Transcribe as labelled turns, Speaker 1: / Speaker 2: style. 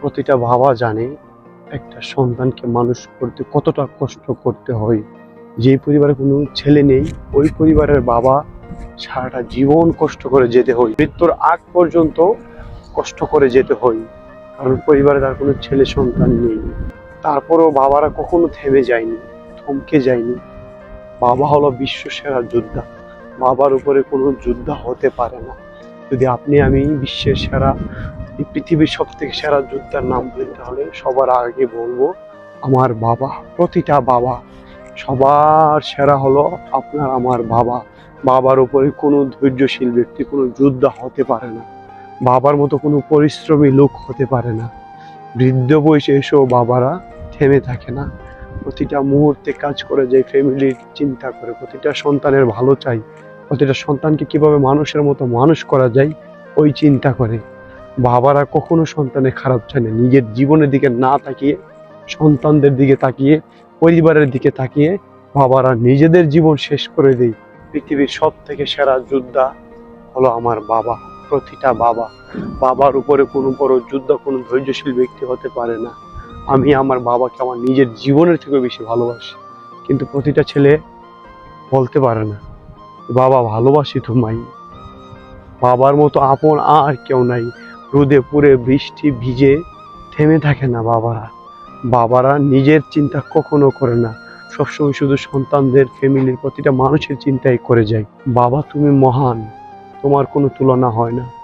Speaker 1: প্রতিটা বাবা জানে একটা সন্তানকে মানুষ করতে কতটা কষ্ট করতে হয়। যে পরিবারে কোনো ছেলে নেই, ওই পরিবারের বাবা সারাটা জীবন কষ্ট করে যেতে হয়। মৃত্যুর আগ পর্যন্ত কষ্ট করে যেতে হয়। কারণ পরিবারে তার কোনো ছেলে সন্তান নেই। তারপরেও বাবারা কখনো থেমে যায়নি, থমকে যায়নি। বাবা হলো বিশ্ব সেরা যোদ্ধা। বাবার উপরে কোনো যোদ্ধা হতে পারে না। যদি আপনি আমি বিশ্বের সেরা এই পৃথিবীর সব থেকে সেরা যোদ্ধার নাম বলি তাহলে সবার আগে বলব আমার বাবা, প্রতিটা বাবা সবার সেরা হলো আপনার আমার বাবা। বাবার উপরে কোনো ধৈর্যশীল ব্যক্তি, কোনো যোদ্ধা হতে পারে না। বাবার মতো কোনো পরিশ্রমী লোক হতে পারে না। বৃদ্ধ বয়সে এসেও বাবারা, থেমে থাকে না। প্রতিটা মুহূর্তে কাজ করে যায় ফ্যামিলির চিন্তা করে, প্রতিটা সন্তানের ভালো চাই, প্রতিটা সন্তানকে কীভাবে মানুষের মতো মানুষ করা যায়, ওই চিন্তা করে। বাবারা কখনো সন্তানের খারাপ চায় না। নিজের জীবনের দিকে না তাকিয়ে, সন্তানদের দিকে তাকিয়ে, পরিবারের দিকে তাকিয়ে বাবারা নিজেদের জীবন শেষ করে দেয় পৃথিবীর সব থেকে সেরা যোদ্ধা হলো আমার বাবা, প্রতিটা বাবা। বাবার উপরে কোনো বড় যোদ্ধা, কোনো ধৈর্যশীল ব্যক্তি হতে পারে না। আমি আমার বাবাকে আমার নিজের জীবনের থেকে বেশি ভালোবাসি। কিন্তু প্রতিটা ছেলে বলতে পারে না, বাবা ভালোবাসি তোমায় বাবার মতো আপন আর কেউ নাই। রোদে পুড়ে বৃষ্টি ভিজে থেমে থাকে না বাবারা। বাবারা নিজের চিন্তা কখনো করে না। সবসময় শুধু সন্তানদের ফ্যামিলির প্রতিটা মানুষের চিন্তাই করে যায়। বাবা, তুমি মহান। তোমার কোনো তুলনা হয় না।